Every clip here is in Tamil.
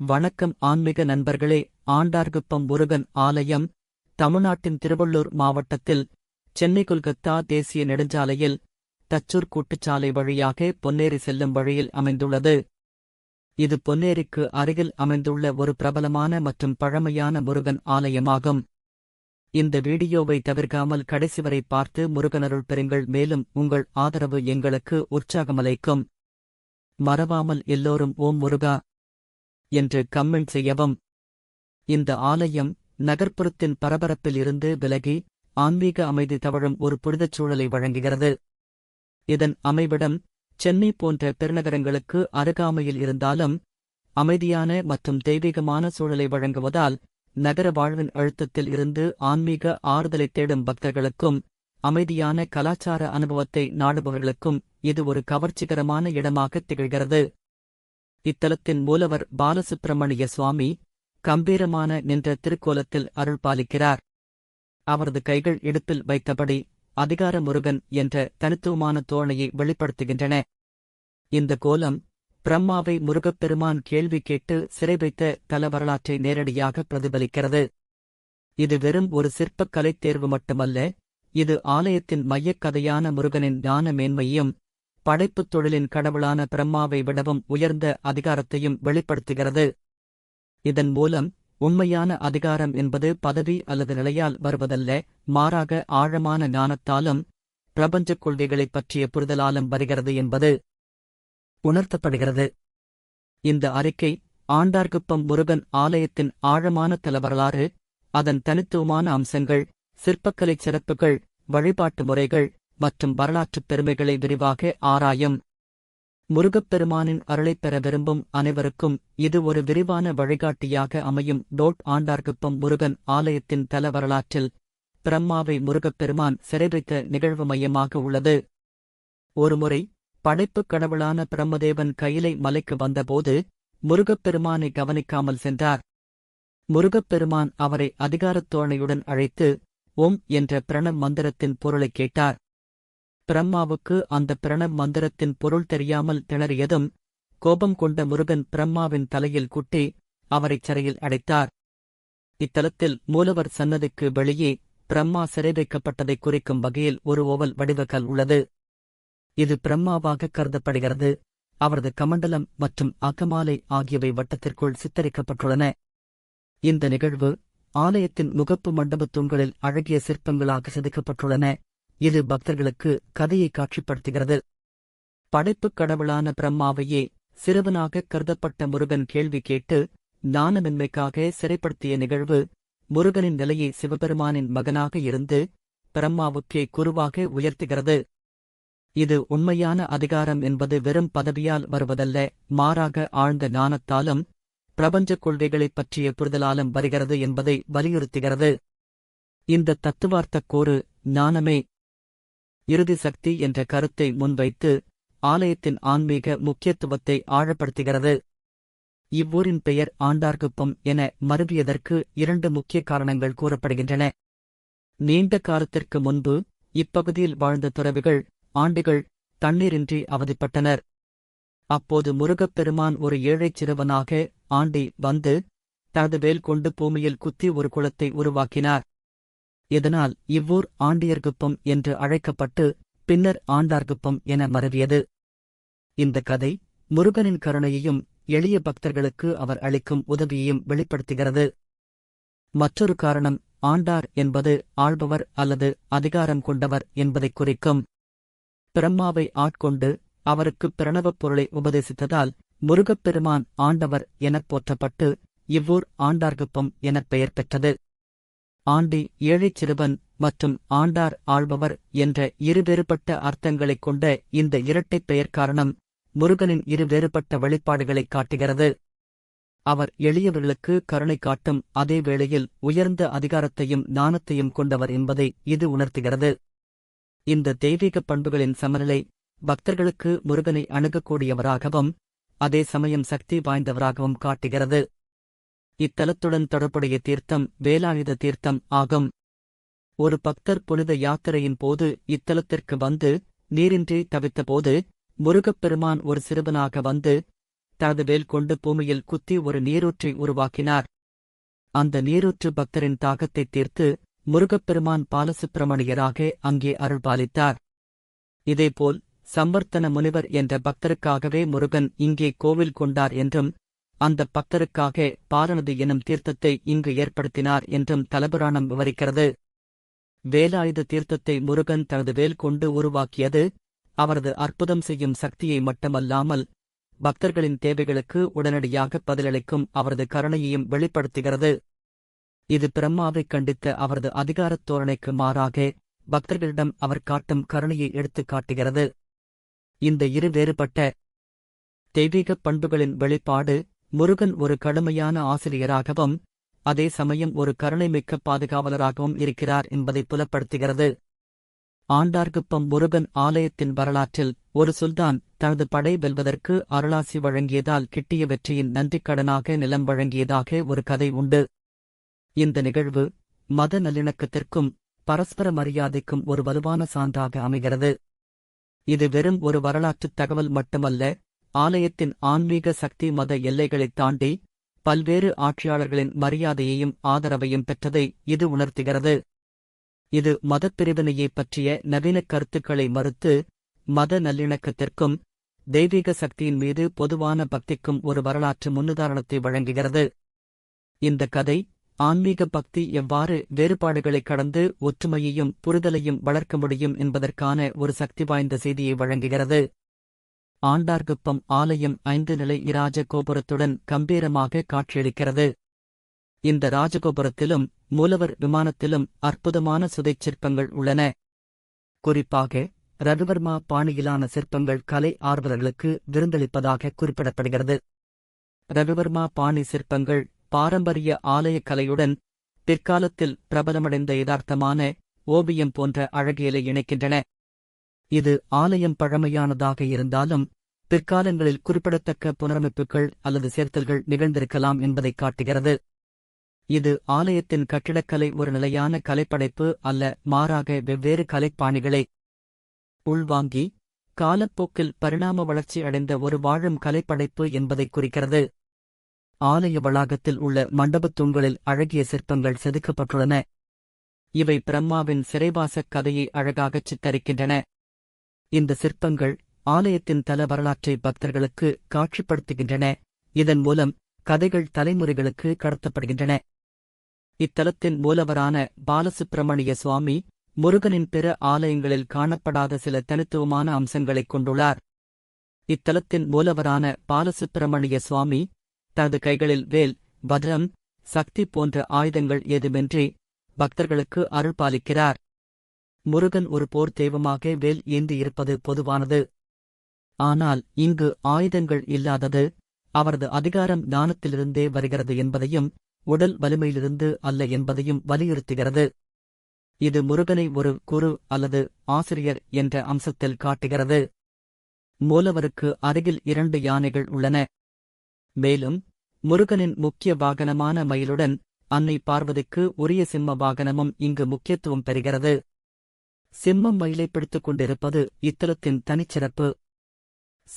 வணக்கம் ஆன்மீக நண்பர்களே ஆண்டார்குப்பம் முருகன் ஆலயம் தமிழ்நாட்டின் திருவள்ளூர் மாவட்டத்தில் சென்னை கொல்கத்தா தேசிய நெடுஞ்சாலையில் தச்சூர் கூட்டுச்சாலை வழியாக பொன்னேரி செல்லும் வழியில் அமைந்துள்ளது. இது பொன்னேரிக்கு அருகில் அமைந்துள்ள ஒரு பிரபலமான மற்றும் பழமையான முருகன் ஆலயமாகும். இந்த வீடியோவை தவிர்க்காமல் கடைசி வரை பார்த்து முருகனருள் பெறுங்கள் மேலும் உங்கள் ஆதரவு எங்களுக்கு உற்சாகமளிக்கும். மறவாமல் எல்லோரும் ஓம் முருகா! என்று கம்மெண்ட் செய்யவும். இந்த ஆலயம் நகர்ப்புறத்தின் பரபரப்பில் இருந்து விலகி ஆன்மீக அமைதி தவழும் ஒரு புனிதச் சூழலை வழங்குகிறது. இதன் அமைவிடம் சென்னை போன்ற பெருநகரங்களுக்கு அருகாமையில் இருந்தாலும் அமைதியான மற்றும் தெய்வீகமான சூழலை வழங்குவதால் நகர வாழ்வின் அழுத்தத்தில் இருந்து ஆன்மீக ஆறுதலை தேடும் பக்தர்களுக்கும் அமைதியான கலாச்சார அனுபவத்தை நாடுபவர்களுக்கும் இது ஒரு கவர்ச்சிகரமான இடமாக திகழ்கிறது. இத்தலத்தின் மூலவர் பாலசுப்பிரமணிய சுவாமி கம்பீரமான நின்ற திருக்கோலத்தில் அருள் பாலிக்கிறார். அவரது கைகள் இடுப்பில் வைத்தபடி அதிகார முருகன் என்ற தனித்துவமான தோணையை வெளிப்படுத்துகின்றன. இந்த கோலம் பிரம்மாவை முருகப்பெருமான் கேள்வி கேட்டு சிறை வைத்த தல வரலாற்றை நேரடியாக பிரதிபலிக்கிறது. இது வெறும் ஒரு சிற்பக் கலைத் தேர்வு மட்டுமல்ல இது ஆலயத்தின் மையக் கதையான முருகனின் ஞான மேன்மையும் படைப்புத் தொழிலின் கடவுளான பிரம்மாவை விடவும் உயர்ந்த அதிகாரத்தையும் வெளிப்படுத்துகிறது. இதன் மூலம் உண்மையான அதிகாரம் என்பது பதவி அல்லது நிலையால் வருவதல்ல மாறாக ஆழமான ஞானத்தாலும் பிரபஞ்சக் கொள்கைகளைப் பற்றிய புரிதலாலும் வருகிறது என்பது உணர்த்தப்படுகிறது. இந்த அறிக்கை ஆண்டார்குப்பம் முருகன் ஆலயத்தின் ஆழமான தலவரலாறு அதன் தனித்துவமான அம்சங்கள் சிற்பக்கலைச் சிறப்புகள் வழிபாட்டு முறைகள் மற்றும் வரலாற்றுப் பெருமைகளை விரிவாக ஆராயும். முருகப்பெருமானின் அருளைப் பெற விரும்பும் அனைவருக்கும் இது ஒரு விரிவான வழிகாட்டியாக அமையும். டோட் ஆண்டார்குப்பம் முருகன் ஆலயத்தின் தல வரலாற்றில் பிரம்மாவை முருகப்பெருமான் சிறைவைத்த நிகழ்வு மையமாக உள்ளது. ஒருமுறை படைப்புக் கடவுளான பிரம்மதேவன் கையிலை மலைக்கு வந்தபோது முருகப்பெருமானை கவனிக்காமல் சென்றார். முருகப்பெருமான் அவரை அதிகாரத்தோணையுடன் அழைத்து ஓம் என்ற பிரணம் மந்திரத்தின் பொருளைக் கேட்டார். பிரம்மாவுக்கு அந்த பிரணவ் மந்திரத்தின் பொருள் தெரியாமல் திணறியதும் கோபம் கொண்ட முருகன் பிரம்மாவின் தலையில் குட்டி அவரைச் சிறையில் அடைத்தார். இத்தலத்தில் மூலவர் சன்னதிக்கு வெளியே பிரம்மா சிறை வைக்கப்பட்டதைக் குறிக்கும் வகையில் ஒரு ஓவல் வடிவக்கல் உள்ளது. இது பிரம்மாவாக கருதப்படுகிறது. அவரது கமண்டலம் மற்றும் அகமாலை ஆகியவை வட்டத்திற்குள் சித்தரிக்கப்பட்டுள்ளன. இந்த நிகழ்வு ஆலயத்தின் முகப்பு மண்டபத் தூண்களில் அழகிய சிற்பங்களாக செதுக்கப்பட்டுள்ளன. இது பக்தர்களுக்கு கதையை காட்சிப்படுத்துகிறது. படைப்புக் கடவுளான பிரம்மாவையே சிறுவனாக கருதப்பட்ட முருகன் கேள்வி கேட்டு ஞானமின்மைக்காக சிறைப்படுத்திய நிகழ்வு முருகனின் நிலையை சிவபெருமானின் மகனாக இருந்து பிரம்மாவுக்கே குருவாக உயர்த்துகிறது. இது உண்மையான அதிகாரம் என்பது வெறும் பதவியால் வருவதல்ல மாறாக ஆழ்ந்த ஞானத்தாலும் பிரபஞ்சக் கொள்கைகளைப் பற்றிய புரிதலாலும் வருகிறது என்பதை வலியுறுத்துகிறது. இந்த தத்துவார்த்தக் கோறு ஞானமே இறுதி சக்தி என்ற கருத்தை முன்வைத்து ஆலயத்தின் ஆன்மீக முக்கியத்துவத்தை ஆழப்படுத்துகிறது. இவ்வூரின் பெயர் ஆண்டார்குப்பம் என மருவியதற்கு இரண்டு முக்கிய காரணங்கள் கூறப்படுகின்றன. நீண்ட காலத்திற்கு முன்பு இப்பகுதியில் வாழ்ந்த துறவிகள் ஆண்டிகள் தண்ணீரின்றி அவதிப்பட்டனர். அப்போது முருகப்பெருமான் ஒரு ஏழைச் சிறுவனாக ஆண்டி வந்து தனது வேல் கொண்டு பூமியில் குத்தி ஒரு குளத்தை உருவாக்கினார். இதனால் இவ்வூர் ஆண்டியர்குப்பம் என்று அழைக்கப்பட்டு பின்னர் ஆண்டார்குப்பம் என மருவியது இந்த கதை முருகனின் கருணையையும் எளிய பக்தர்களுக்கு அவர் அளிக்கும் உதவியையும் வெளிப்படுத்துகிறது. மற்றொரு காரணம் ஆண்டார் என்பது ஆள்பவர் அல்லது அதிகாரம் கொண்டவர் என்பதைக் குறிக்கும். பிரம்மாவை ஆட்கொண்டு அவருக்கு பிரணவப் பொருளை உபதேசித்ததால் முருகப்பெருமான் ஆண்டவர் எனப் போற்றப்பட்டு இவ்வூர் ஆண்டார்குப்பம் எனப் பெயர் பெற்றது. ஆண்டி ஏழைச் சிறுவன் மற்றும் ஆண்டார் ஆள்பவர் என்ற இருவேறுபட்ட அர்த்தங்களைக் கொண்ட இந்த இரட்டைப் பெயர் காரணம் முருகனின் இரு வேறுபட்ட வெளிப்பாடுகளைக் காட்டுகிறது. அவர் எளியவர்களுக்கு கருணை காட்டும் அதே வேளையில் உயர்ந்த அதிகாரத்தையும் ஞானத்தையும் கொண்டவர் என்பதை இது உணர்த்துகிறது. இந்த தெய்வீக பண்புகளின் சமநிலை பக்தர்களுக்கு முருகனை அணுகக்கூடியவராகவும் அதே சமயம் சக்தி வாய்ந்தவராகவும் காட்டுகிறது. இத்தலத்துடன் தொடர்புடைய தீர்த்தம் வேலாயுத தீர்த்தம் ஆகும். ஒரு பக்தர் புனித யாத்திரையின் போது இத்தலத்திற்கு வந்து நீரின்றி தவித்தபோது முருகப்பெருமான் ஒரு சிறுவனாக வந்து தனது வேல் கொண்டு பூமியில் குத்தி ஒரு நீரூற்றை உருவாக்கினார். அந்த நீரூற்று பக்தரின் தாகத்தை தீர்த்து முருகப்பெருமான் பாலசுப்பிரமணியராக அங்கே அருள்பாலித்தார். இதேபோல் சம்பர்த்தன முனிவர் என்ற பக்தருக்காகவே முருகன் இங்கே கோவில் கொண்டார் என்றும் அந்த பக்தருக்காக பாலனது எனும் தீர்த்தத்தை இங்கு ஏற்படுத்தினார் என்றும் தலபுராணம் விவரிக்கிறது. வேலாயுத தீர்த்தத்தை முருகன் தனது வேல் கொண்டு உருவாக்கியது அவரது அற்புதம் செய்யும் சக்தியை மட்டுமல்லாமல் பக்தர்களின் தேவைகளுக்கு உடனடியாக பதிலளிக்கும் அவரது கருணையையும் வெளிப்படுத்துகிறது. இது பிரம்மாவைக் கண்டித்த அவரது அதிகாரத் தோரணைக்கு மாறாக பக்தர்களிடம் அவர் காட்டும் கருணையை எடுத்துக் காட்டுகிறது. இந்த இரு வேறுபட்ட தெய்வீகப் பண்புகளின் வெளிப்பாடு முருகன் ஒரு கடுமையான ஆசிரியராகவும் அதே சமயம் ஒரு கருணைமிக்க பாதுகாவலராகவும் இருக்கிறார் என்பதை புலப்படுத்துகிறது. ஆண்டார்குப்பம் முருகன் ஆலயத்தின் வரலாற்றில் ஒரு சுல்தான் தனது படை வெல்வதற்கு அருளாசி வழங்கியதால் கிட்டிய வெற்றியின் நன்றிக் கடனாக நிலம் வழங்கியதாக ஒரு கதை உண்டு. இந்த நிகழ்வு மத நல்லிணக்கத்திற்கும் பரஸ்பர மரியாதைக்கும் ஒரு வலுவான சான்றாக அமைகிறது. இது வெறும் ஒரு வரலாற்றுத் தகவல் மட்டுமல்ல ஆலயத்தின் ஆன்மீக சக்தி மத எல்லைகளைத் தாண்டி பல்வேறு ஆட்சியாளர்களின் மரியாதையையும் ஆதரவையும் பெற்றதை இது உணர்த்துகிறது. இது மதப்பிரிவினையை பற்றிய நவீன கருத்துக்களை மறுத்து மத நல்லிணக்கத்திற்கும் தெய்வீக சக்தியின் மீது பொதுவான பக்திக்கும் ஒரு வரலாற்று முன்னுதாரணத்தை வழங்குகிறது. இந்த கதை ஆன்மீக பக்தி எவ்வாறு வேறுபாடுகளைக் கடந்து ஒற்றுமையையும் புரிதலையும் வளர்க்க முடியும் என்பதற்கான ஒரு சக்தி வாய்ந்த செய்தியை வழங்குகிறது. ஆண்டார்குப்பம் ஆலயம் ஐந்து நிலை இராஜ கோபுரத்துடன் கம்பீரமாக காட்சியளிக்கிறது. இந்த ராஜகோபுரத்திலும் மூலவர் விமானத்திலும் அற்புதமான சுதைச் சிற்பங்கள் உள்ளன. குறிப்பாக ரவிவர்மா பாணியிலான சிற்பங்கள் கலை ஆர்வலர்களுக்கு விருந்தளிப்பதாக குறிப்பிடப்படுகிறது. ரவிவர்மா பாணி சிற்பங்கள் பாரம்பரிய ஆலயக் கலையுடன் பிற்காலத்தில் பிரபலமடைந்த யதார்த்தமான ஓவியம் போன்ற அழகியலை இணைக்கின்றன. இது ஆலயம் பழமையானதாக இருந்தாலும் பிற்காலங்களில் குறிப்பிடத்தக்க புனரமைப்புகள் அல்லது சேர்த்தல்கள் நிகழ்ந்திருக்கலாம் என்பதைக் காட்டுகிறது. இது ஆலயத்தின் கட்டிடக்கலை ஒரு நிலையான கலைப்படைப்பு அல்ல மாறாக வெவ்வேறு கலைப்பாணிகளை. உள்வாங்கி காலப்போக்கில் பரிணாம வளர்ச்சி அடைந்த ஒரு வாழும் கலைப்படைப்பு என்பதைக் குறிக்கிறது. ஆலய வளாகத்தில் உள்ள மண்டபத் தூண்களில் அழகிய சிற்பங்கள் செதுக்கப்பட்டுள்ளன. இவை பிரம்மாவின் சிறைவாசக் கதையை அழகாகச் சித்தரிக்கின்றன. இந்த சிற்பங்கள் ஆலயத்தின் தல வரலாற்றை பக்தர்களுக்கு காட்சிப்படுத்துகின்றன. இதன் மூலம் கதைகள் தலைமுறைகளுக்கு கடத்தப்படுகின்றன. இத்தலத்தின் மூலவரான பாலசுப்பிரமணிய சுவாமி முருகனின் பிற ஆலயங்களில் காணப்படாத சில தனித்துவமான அம்சங்களைக் கொண்டுள்ளார். இத்தலத்தின் மூலவரான பாலசுப்பிரமணிய சுவாமி தனது கைகளில் வேல் வஜ்ரம் சக்தி போன்ற ஆயுதங்கள் ஏதுமின்றி பக்தர்களுக்கு அருள் பாலிக்கிறார். முருகன் ஒரு போர் தெய்வமாக வேல் ஏந்தி இருப்பது பொதுவானது. ஆனால் இங்கு ஆயுதங்கள் இல்லாதது அவரது அதிகாரம் ஞானத்திலிருந்தே வருகிறது என்பதையும் உடல் வலிமையிலிருந்து அல்ல என்பதையும் வலியுறுத்துகிறது. இது முருகனை ஒரு குரு அல்லது ஆசிரியர் என்ற அம்சத்தில் காட்டுகிறது. மூலவருக்கு அருகில் இரண்டு யானைகள் உள்ளன. மேலும் முருகனின் முக்கிய வாகனமான மயிலுடன் அன்னை பார்வதிக்கு உரிய சிம்ம வாகனமும் இங்கு முக்கியத்துவம் பெறுகிறது. சிம்மம் மயிலைப்படுத்திக் கொண்டிருப்பது இத்தலத்தின் தனிச்சிறப்பு.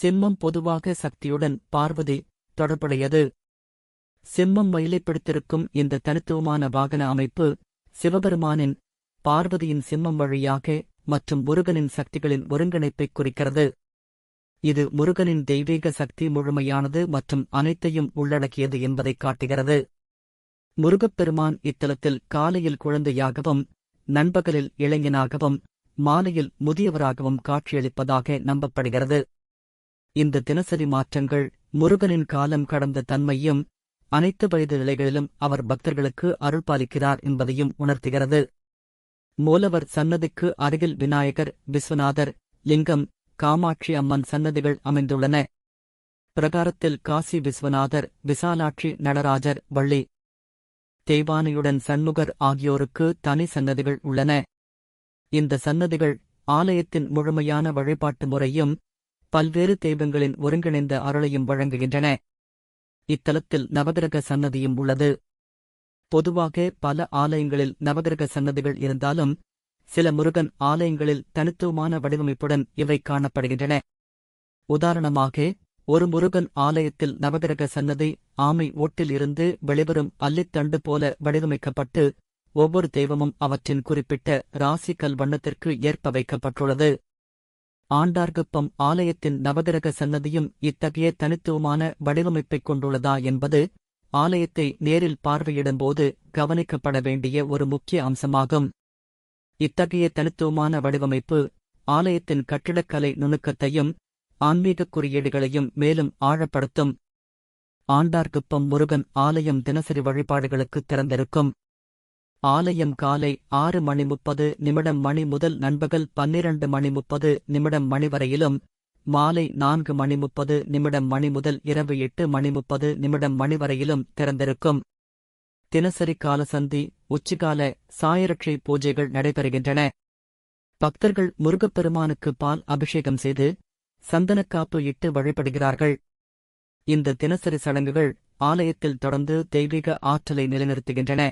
சிம்மம் பொதுவாக சக்தியுடன் பார்வதி தொடர்புடையது. சிம்மம் மயிலைப்படுத்திருக்கும் இந்த தனித்துவமான வாகன அமைப்பு சிவபெருமானின் பார்வதியின் சிம்மம் வழியாக மற்றும் முருகனின் சக்திகளின் ஒருங்கிணைப்பைக் குறிக்கிறது. இது முருகனின் தெய்வீக சக்தி முழுமையானது மற்றும் அனைத்தையும் உள்ளடக்கியது என்பதைக் காட்டுகிறது. முருகப்பெருமான் இத்தலத்தில் காலையில் குழந்தையாகவும் நண்பகலில் இளைஞனாகவும் மாலையில் முதியவராகவும் காட்சியளிப்பதாக நம்பப்படுகிறது. இந்த தினசரி மாற்றங்கள் முருகனின் காலம் கடந்த தன்மையும் அனைத்து வயது நிலைகளிலும் அவர் பக்தர்களுக்கு அருள்பாலிக்கிறார் என்பதையும் உணர்த்துகிறது. மூலவர் சன்னதிக்கு அருகில் விநாயகர் விஸ்வநாதர் லிங்கம் காமாட்சி அம்மன் சன்னதிகள் அமைந்துள்ளன. பிரகாரத்தில் காசி விஸ்வநாதர் விசாலாட்சி நடராஜர் வள்ளி தேவானையுடன் சண்முகர் ஆகியோருக்கு தனி சன்னதிகள் உள்ளன. இந்த சன்னதிகள் ஆலயத்தின் முழுமையான வழிபாட்டு முறையும் பல்வேறு தெய்வங்களின் ஒருங்கிணைந்த அருளையும் வழங்குகின்றன. இத்தலத்தில் நவகிரக சன்னதியும் உள்ளது. பொதுவாக பல ஆலயங்களில் நவகிரக சன்னதிகள் இருந்தாலும் சில முருகன் ஆலயங்களில் தனித்துவமான வடிவமைப்புடன் இவை காணப்படுகின்றன. உதாரணமாக ஒரு முருகன் ஆலயத்தில் நவகிரக சன்னதி ஆமை ஓட்டில் இருந்து வெளிவரும் அல்லித்தண்டு போல வடிவமைக்கப்பட்டு ஒவ்வொரு தெய்வமும் அவற்றின் குறிப்பிட்ட ராசிக்கல் வண்ணத்திற்கு ஏற்ப வைக்கப்பட்டுள்ளது. ஆண்டார்குப்பம் ஆலயத்தின் நவகிரக சன்னதியும் இத்தகைய தனித்துவமான வடிவமைப்பைக் கொண்டுள்ளதா என்பது ஆலயத்தை நேரில் பார்வையிடும்போது கவனிக்கப்பட வேண்டிய ஒரு முக்கிய அம்சமாகும். இத்தகைய தனித்துவமான வடிவமைப்பு ஆலயத்தின் கட்டிடக்கலை நுணுக்கத்தையும் ஆன்மீகக் குறியீடுகளையும் மேலும் ஆழப்படுத்தும். ஆண்டார்குப்பம் முருகன் ஆலயம் தினசரி வழிபாடுகளுக்கு திறந்திருக்கும். ஆலயம் காலை ஆறு மணி முப்பது நிமிடம் மணி முதல் நண்பகல் பன்னிரண்டு மணி முப்பது நிமிடம் மணி வரையிலும். மாலை நான்கு மணி முப்பது நிமிடம் மணி முதல் இரவு எட்டு மணி முப்பது நிமிடம் மணி வரையிலும் திறந்திருக்கும். தினசரி காலசந்தி உச்சிகால சாயரட்சை பூஜைகள் நடைபெறுகின்றன. பக்தர்கள் முருகப்பெருமானுக்கு பால் அபிஷேகம் செய்து சந்தனக்காப்பு இட்டு வழிபடுகிறார்கள். இந்த தினசரி சடங்குகள் ஆலயத்தில் தொடர்ந்து தெய்வீக ஆற்றலை நிலைநிறுத்துகின்றன.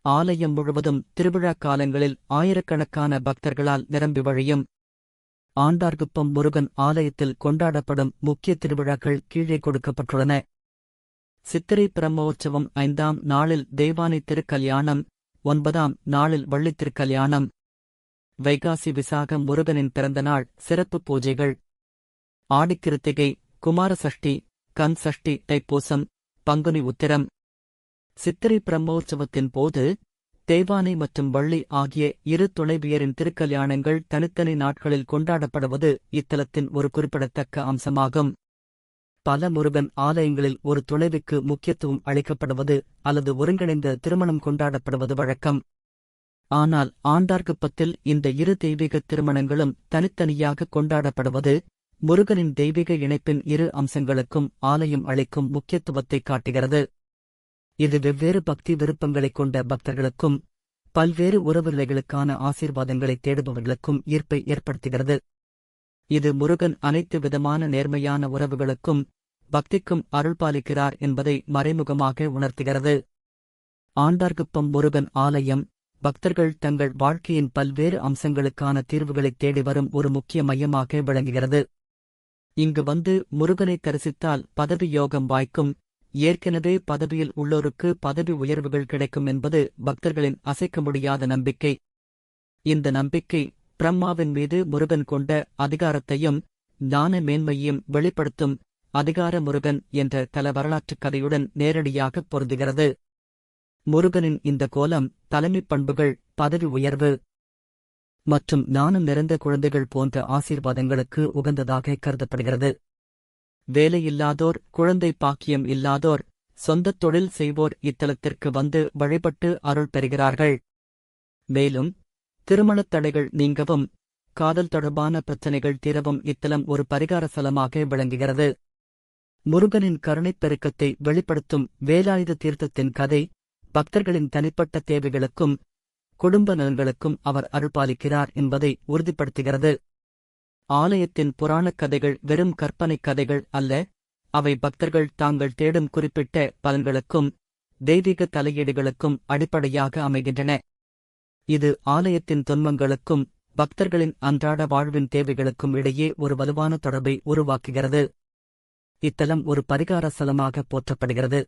ஆலயம் முழுவதும் திருவிழா காலங்களில் ஆயிரக்கணக்கான பக்தர்களால் நிரம்பி வழியும். ஆண்டார்குப்பம் முருகன் ஆலயத்தில் கொண்டாடப்படும் முக்கிய திருவிழாக்கள் கீழே கொடுக்கப்பட்டுள்ளன. சித்திரை பிரம்மோற்சவம் ஐந்தாம் நாளில் தெய்வானை திருக்கல்யாணம் ஒன்பதாம் நாளில் வள்ளித் திருக்கல்யாணம். வைகாசி விசாகம் முருகனின் பிறந்தநாள் சிறப்பு பூஜைகள். ஆடிக்கிருத்திகை குமார சஷ்டி கண் சஷ்டி தைப்பூசம் பங்குனி உத்திரம். சித்திரை பிரம்மோற்சவத்தின் போது தேவானை மற்றும் வள்ளி ஆகிய இரு துணைவியரின் திருக்கல்யாணங்கள் தனித்தனி நாட்களில் கொண்டாடப்படுவது இத்தலத்தின் ஒரு குறிப்பிடத்தக்க அம்சமாகும். பல முருகன் ஆலயங்களில் ஒரு துணைவிக்கு முக்கியத்துவம் அளிக்கப்படுவது அல்லது ஒருங்கிணைந்த திருமணம் கொண்டாடப்படுவது வழக்கம். ஆனால் ஆண்டார்குப்பத்தில் இந்த இரு தெய்வீக திருமணங்களும் தனித்தனியாக கொண்டாடப்படுவது முருகனின் தெய்வீக இணைப்பின் இரு அம்சங்களுக்கும் ஆலயம் அளிக்கும் முக்கியத்துவத்தை காட்டுகிறது. இது வெவ்வேறு பக்தி விருப்பங்களைக் கொண்ட பக்தர்களுக்கும் பல்வேறு உறவுநிலைகளுக்கான ஆசீர்வாதங்களை தேடுபவர்களுக்கும் ஈர்ப்பை ஏற்படுத்துகிறது. இது முருகன் அனைத்து விதமான நேர்மையான உறவுகளுக்கும் பக்திக்கும் அருள்பாலிக்கிறார் என்பதை மறைமுகமாக உணர்த்துகிறது. ஆண்டார்குப்பம் முருகன் ஆலயம் பக்தர்கள் தங்கள் வாழ்க்கையின் பல்வேறு அம்சங்களுக்கான தீர்வுகளைத் தேடி வரும் ஒரு முக்கிய மையமாக விளங்குகிறது. இங்கு வந்து முருகனை தரிசித்தால் பதவி யோகம் வாய்க்கும். ஏற்கனவே பதவியில் உள்ளோருக்கு பதவி உயர்வுகள் கிடைக்கும் என்பது பக்தர்களின் அசைக்க முடியாத நம்பிக்கை. இந்த நம்பிக்கை பிரம்மாவின் மீது முருகன் கொண்ட அதிகாரத்தையும் ஞான மேன்மையையும் வெளிப்படுத்தும் அதிகார முருகன் என்ற தல வரலாற்றுக் கதையுடன் நேரடியாக பொருந்துகிறது. முருகனின் இந்த கோலம் தலைமைப் பண்புகள் பதவி உயர்வு. மற்றும் ஞானம் நிறைந்த குழந்தைகள் போன்ற ஆசீர்வாதங்களுக்கு உகந்ததாக கருதப்படுகிறது. வேலையில்லாதோர் குழந்தை பாக்கியம் இல்லாதோர் சொந்தத் தொழில் செய்வோர் இத்தலத்திற்கு வந்து வழிபட்டு அருள் பெறுகிறார்கள். மேலும் திருமணத் தடைகள் நீங்கவும் காதல் தொடர்பான பிரச்சினைகள் தீரவும் இத்தலம் ஒரு பரிகார சலமாக விளங்குகிறது. முருகனின் கருணைப் பெருக்கத்தை வெளிப்படுத்தும் வேலாயுத தீர்த்தத்தின் கதை பக்தர்களின் தனிப்பட்ட தேவைகளுக்கும் குடும்ப நலன்களுக்கும் அவர் அருள்பாலிக்கிறார் என்பதை உறுதிப்படுத்துகிறது. ஆலயத்தின் புராணக் கதைகள் வெறும் கற்பனைக் கதைகள் அல்ல அவை பக்தர்கள் தாங்கள் தேடும் குறிப்பிட்ட பலன்களுக்கும் தெய்வீக தலையீடுகளுக்கும் அடிப்படையாக அமைகின்றன. இது ஆலயத்தின் துன்பங்களுக்கும் பக்தர்களின் அன்றாட வாழ்வின் தேவைகளுக்கும் இடையே ஒரு வலுவான தொடர்பை உருவாக்குகிறது. இத்தலம் ஒரு பரிகார ஸ்தலமாக போற்றப்படுகிறது.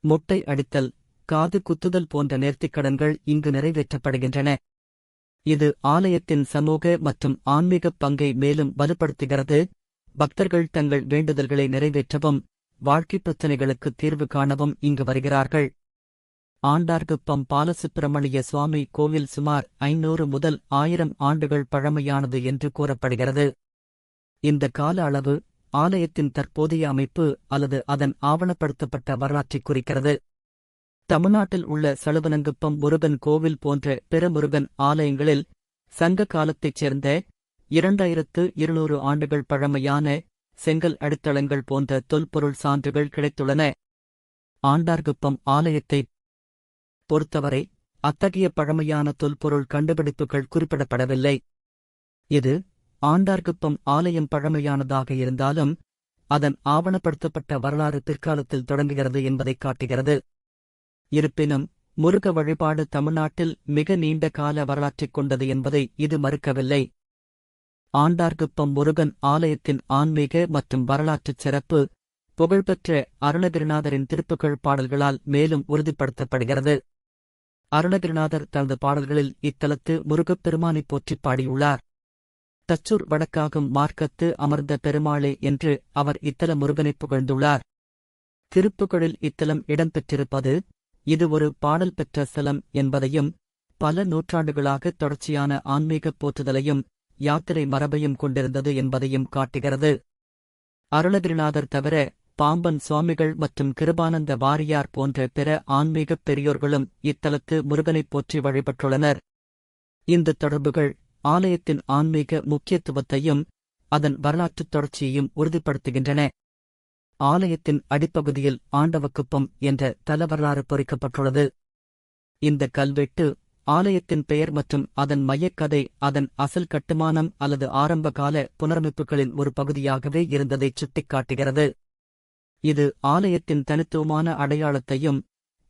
முட்டை அடித்தல் காது குத்துதல் போன்ற நேர்த்திக்கடன்கள் இங்கு நிறைவேற்றப்படுகின்றன. இது ஆலயத்தின் சமூக மற்றும் ஆன்மீகப் பங்கை மேலும் வலுப்படுத்துகிறது. பக்தர்கள் தங்கள் வேண்டுதல்களை நிறைவேற்றவும் வாழ்க்கைப் பிரச்சினைகளுக்கு தீர்வு காணவும் இங்கு வருகிறார்கள். ஆண்டார்குப்பம் பாலசுப்பிரமணிய சுவாமி கோவில் சுமார் ஐநூறு முதல் ஆயிரம் ஆண்டுகள் பழமையானது என்று கூறப்படுகிறது. இந்த கால அளவு ஆலயத்தின் தற்போதைய அமைப்பு அல்லது அதன் ஆவணப்படுத்தப்பட்ட வரலாற்றைக் குறிக்கிறது. தமிழ்நாட்டில் உள்ள சழுவனங்குப்பம் முருகன் கோவில் போன்ற பிற முருகன் ஆலயங்களில் சங்க காலத்தைச் சேர்ந்த இரண்டாயிரத்து இருநூறு ஆண்டுகள் பழமையான செங்கல் அடித்தளங்கள் போன்ற தொல்பொருள் சான்றுகள் கிடைத்துள்ளன. ஆண்டார்குப்பம் ஆலயத்தைப் பொறுத்தவரை அத்தகைய பழமையான தொல்பொருள் கண்டுபிடிப்புகள் குறிப்பிடப்படவில்லை. இது ஆண்டார்குப்பம் ஆலயம் பழமையானதாக இருந்தாலும் அதன் ஆவணப்படுத்தப்பட்ட வரலாறு பிற்காலத்தில் தொடங்குகிறது என்பதைக் காட்டுகிறது. இருப்பினும் முருக வழிபாடு தமிழ்நாட்டில் மிக நீண்ட கால வரலாற்றைக் கொண்டது என்பதை இது மறுக்கவில்லை. ஆண்டார்குப்பம் முருகன் ஆலயத்தின் ஆன்மீக மற்றும் வரலாற்றுச் சிறப்பு புகழ்பெற்ற அருணகிரிநாதரின் திருப்புகழ் பாடல்களால் மேலும் உறுதிப்படுத்தப்படுகிறது. அருணகிரிநாதர் தனது பாடல்களில் இத்தலத்து முருகப்பெருமானைப் போற்றிப் பாடியுள்ளார். தச்சூர் வடக்காகும் மார்க்கத்து அமர்ந்த பெருமாளே என்று அவர் இத்தல முருகனைப் புகழ்ந்துள்ளார். திருப்புகழில் இத்தலம் இடம்பெற்றிருப்பது இது ஒரு பாடல் பெற்ற ஸ்தலம் என்பதையும் பல நூற்றாண்டுகளாக தொடர்ச்சியான ஆன்மீகப் போற்றுதலையும் யாத்திரை மரபையும் கொண்டிருந்தது என்பதையும் காட்டுகிறது. அருணகிரிநாதர் தவிர பாம்பன் சுவாமிகள் மற்றும் கிருபானந்த வாரியார் போன்ற பிற ஆன்மீகப் பெரியோர்களும் இத்தலத்து முருகனைப் போற்றி வழிபட்டுள்ளனர். இந்த தொடர்புகள் ஆலயத்தின் ஆன்மீக முக்கியத்துவத்தையும் அதன் வரலாற்றுத் தொடர்ச்சியையும் உறுதிப்படுத்துகின்றன. ஆலயத்தின் அடிப்பகுதியில் ஆண்டவக்குப்பம் என்ற தலவரலாறு பொறிக்கப்பட்டுள்ளது. இந்த கல்வெட்டு ஆலயத்தின் பெயர் மற்றும் அதன் மையக்கதை அதன் அசல் கட்டுமானம் அல்லது ஆரம்பகால புனரமைப்புகளின் ஒரு பகுதியாகவே இருந்ததை சுட்டிக்காட்டுகிறது. இது ஆலயத்தின் தனித்துவமான அடையாளத்தையும்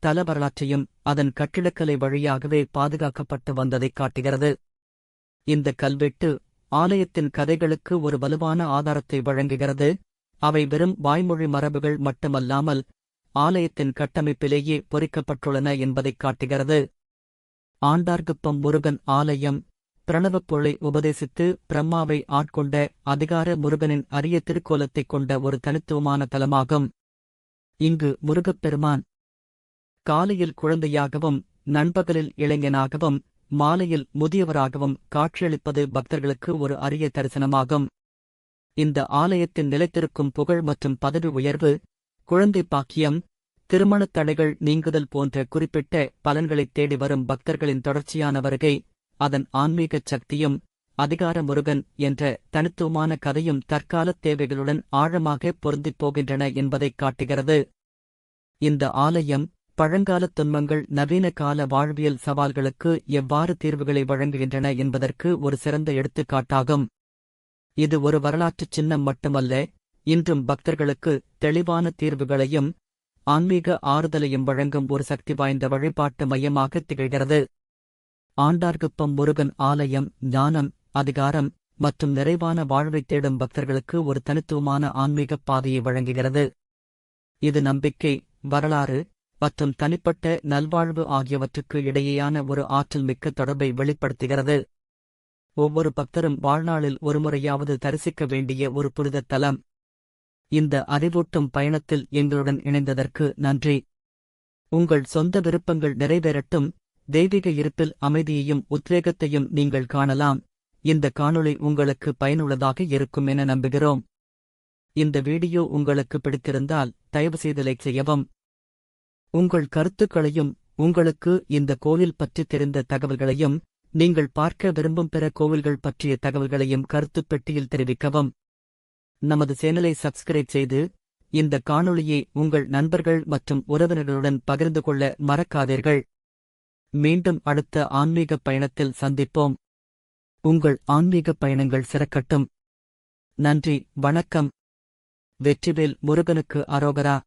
தல வரலாற்றையும் அதன் கட்டிடக்கலை வழியாகவே பாதுகாக்கப்பட்டு வந்ததைக் காட்டுகிறது. இந்த கல்வெட்டு ஆலயத்தின் கதைகளுக்கு ஒரு வலுவான ஆதாரத்தை வழங்குகிறது. அவை வெறும் வாய்மொழி மரபுகள் மட்டுமல்லாமல் ஆலயத்தின் கட்டமைப்பிலேயே பொறிக்கப்பட்டுள்ளன என்பதைக் காட்டுகிறது. ஆண்டார்குப்பம் முருகன் ஆலயம் பிரணவப்பொருளை உபதேசித்து பிரம்மாவை ஆட்கொண்ட அதிகார முருகனின் அரிய திருக்கோலத்தைக் கொண்ட ஒரு தனித்துவமான தலமாகும். இங்கு முருகப்பெருமான் காலையில் குழந்தையாகவும் நண்பகலில் இளைஞனாகவும் மாலையில் முதியவராகவும் காட்சியளிப்பது பக்தர்களுக்கு ஒரு அரிய தரிசனமாகும். இந்த ஆலயத்தின் நிலைத்திருக்கும் புகழ் மற்றும் பதவி உயர்வு குழந்தை பாக்கியம் திருமணத் தடைகள் நீங்குதல் போன்ற குறிப்பிட்ட பலன்களைத் தேடி வரும் பக்தர்களின் தொடர்ச்சியான வருகை அதன் ஆன்மீகச் சக்தியும் அதிகார முருகன் என்ற தனித்துவமான கதையும் தற்காலத் தேவைகளுடன் ஆழமாக பொருந்திப் போகின்றன என்பதைக் காட்டுகிறது. இந்த ஆலயம் பழங்காலத் துன்பங்கள் நவீன கால வாழ்வியல் சவால்களுக்கு எவ்வாறு தீர்வுகளை வழங்குகின்றன என்பதற்கு ஒரு சிறந்த எடுத்துக்காட்டாகும். இது ஒரு வரலாற்றுச் சின்னம் மட்டுமல்ல இன்றும் பக்தர்களுக்கு தெளிவான தீர்வுகளையும் ஆன்மீக ஆறுதலையும் வழங்கும் ஒரு சக்தி வாய்ந்த வழிபாட்டு மையமாக திகழ்கிறது. ஆண்டார்குப்பம் முருகன் ஆலயம் ஞானம் அதிகாரம் மற்றும் நிறைவான வாழ்வைத் தேடும் பக்தர்களுக்கு ஒரு தனித்துவமான ஆன்மீகப் பாதையை வழங்குகிறது. இது நம்பிக்கை வரலாறு மற்றும் தனிப்பட்ட நல்வாழ்வு ஆகியவற்றுக்கு இடையேயான ஒரு ஆற்றல் மிக்க தொடர்பை வெளிப்படுத்துகிறது. ஒவ்வொரு பக்தரும் வாழ்நாளில் ஒருமுறையாவது தரிசிக்க வேண்டிய ஒரு புனித தலம். இந்த அறிவூட்டும் பயணத்தில் எங்களுடன் இணைந்ததற்கு நன்றி. உங்கள் சொந்த விருப்பங்கள் நிறைவேறட்டும். தெய்வீக இருப்பில் அமைதியையும் உத்வேகத்தையும் நீங்கள் காணலாம். இந்த காணொளி உங்களுக்கு பயனுள்ளதாக இருக்கும் என நம்புகிறோம். இந்த வீடியோ உங்களுக்கு பிடித்திருந்தால் தயவுசெய்து லைக் செய்யவும். உங்கள் கருத்துக்களையும் உங்களுக்கு இந்த கோவில் பற்றி தெரிந்த தகவல்களையும் நீங்கள் பார்க்க விரும்பும் பிற கோவில்கள் பற்றிய தகவல்களையும் கருத்துப் பெட்டியில் தெரிவிக்கவும். நமது சேனலை சப்ஸ்கிரைப் செய்து இந்த காணொளியை உங்கள் நண்பர்கள் மற்றும் உறவினர்களுடன் பகிர்ந்து கொள்ள மறக்காதீர்கள். மீண்டும் அடுத்த ஆன்மீகப் பயணத்தில் சந்திப்போம். உங்கள் ஆன்மீகப் பயணங்கள் சிறக்கட்டும். நன்றி வணக்கம். வெற்றிவேல் முருகனுக்கு அரோகரா.